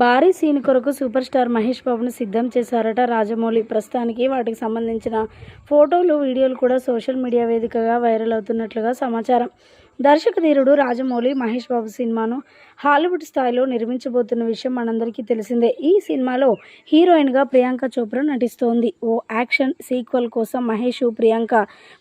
భారీ సీన్ కొరకు super star Mahesh బాబును సిద్ధం చేశారట రాజమౌళి. ప్రస్తుతానికి వాటికి సంబంధించిన ఫోటోలు వీడియోలు కూడా సోషల్ మీడియా వేదికగా వైరల్ అవుతున్నట్లుగా సమాచారం. దర్శక ధీరుడు రాజమౌళి మహేష్ బాబు సినిమాను హాలీవుడ్ స్థాయిలో నిర్మించబోతున్న విషయం మనందరికీ తెలిసిందే. ఈ సినిమాలో హీరోయిన్గా ప్రియాంక చోప్రా నటిస్తోంది. ఓ యాక్షన్ సీక్వెల్ కోసం మహేష్ ప్రియాంక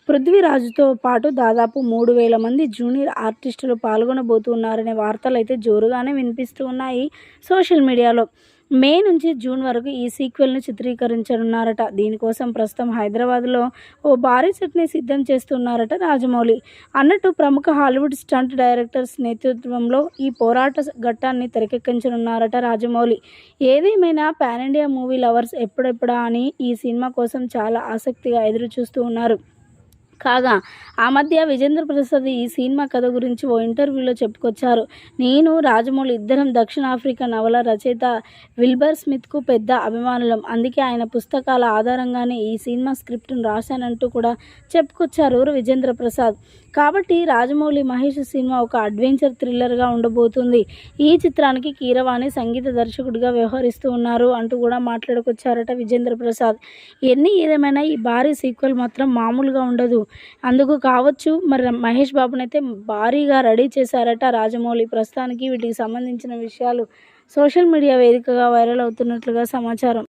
పృథ్వీరాజుతో పాటు దాదాపు మూడు వేల మంది జూనియర్ ఆర్టిస్టులు పాల్గొనబోతున్నారనే వార్తలు అయితే జోరుగానే వినిపిస్తూ ఉన్నాయి సోషల్ మీడియాలో. మే నుంచి జూన్ వరకు ఈ సీక్వెల్ను చిత్రీకరించనున్నారట. దీనికోసం ప్రస్తుతం హైదరాబాద్లో ఓ భారీ సెట్ని సిద్ధం చేస్తున్నారట రాజమౌళి. అన్నట్టు ప్రముఖ హాలీవుడ్ స్టంట్ డైరెక్టర్స్ నేతృత్వంలో ఈ పోరాట ఘట్టాన్ని తెరకెక్కించనున్నారట రాజమౌళి. ఏదేమైనా పాన్ ఇండియా మూవీ లవర్స్ ఎప్పుడెప్పుడా అని ఈ సినిమా కోసం చాలా ఆసక్తిగా ఎదురు చూస్తూ ఉన్నారు. కాగా ఆ మధ్య విజేంద్ర ప్రసాద్ ఈ సినిమా కథ గురించి ఓ ఇంటర్వ్యూలో చెప్పుకొచ్చారు. నేను రాజమౌళి ఇద్దరం దక్షిణాఫ్రికా నవల రచయిత విల్బర్ స్మిత్కు పెద్ద అభిమానులం. అందుకే ఆయన పుస్తకాల ఆధారంగానే ఈ సినిమా స్క్రిప్ట్ను రాశానంటూ కూడా చెప్పుకొచ్చారు విజేంద్ర ప్రసాద్. కాబట్టి రాజమౌళి మహేష్ సినిమా ఒక అడ్వెంచర్ థ్రిల్లర్గా ఉండబోతుంది. ఈ చిత్రానికి కీరవాణి సంగీత దర్శకుడిగా వ్యవహరిస్తూ ఉన్నారు అంటూ కూడా మాట్లాడుకొచ్చారట విజేంద్ర ప్రసాద్. ఎన్ని ఏదేమైనా ఈ భారీ సీక్వెల్ మాత్రం మామూలుగా ఉండదు. అందుకు కావచ్చు మరి మహేష్ బాబునైతే భారీగా రెడీ చేశారట రాజమౌళి. ప్రస్తుతానికి వీటికి సంబంధించిన విషయాలు సోషల్ మీడియా వేదికగా వైరల్ అవుతున్నట్లుగా సమాచారం.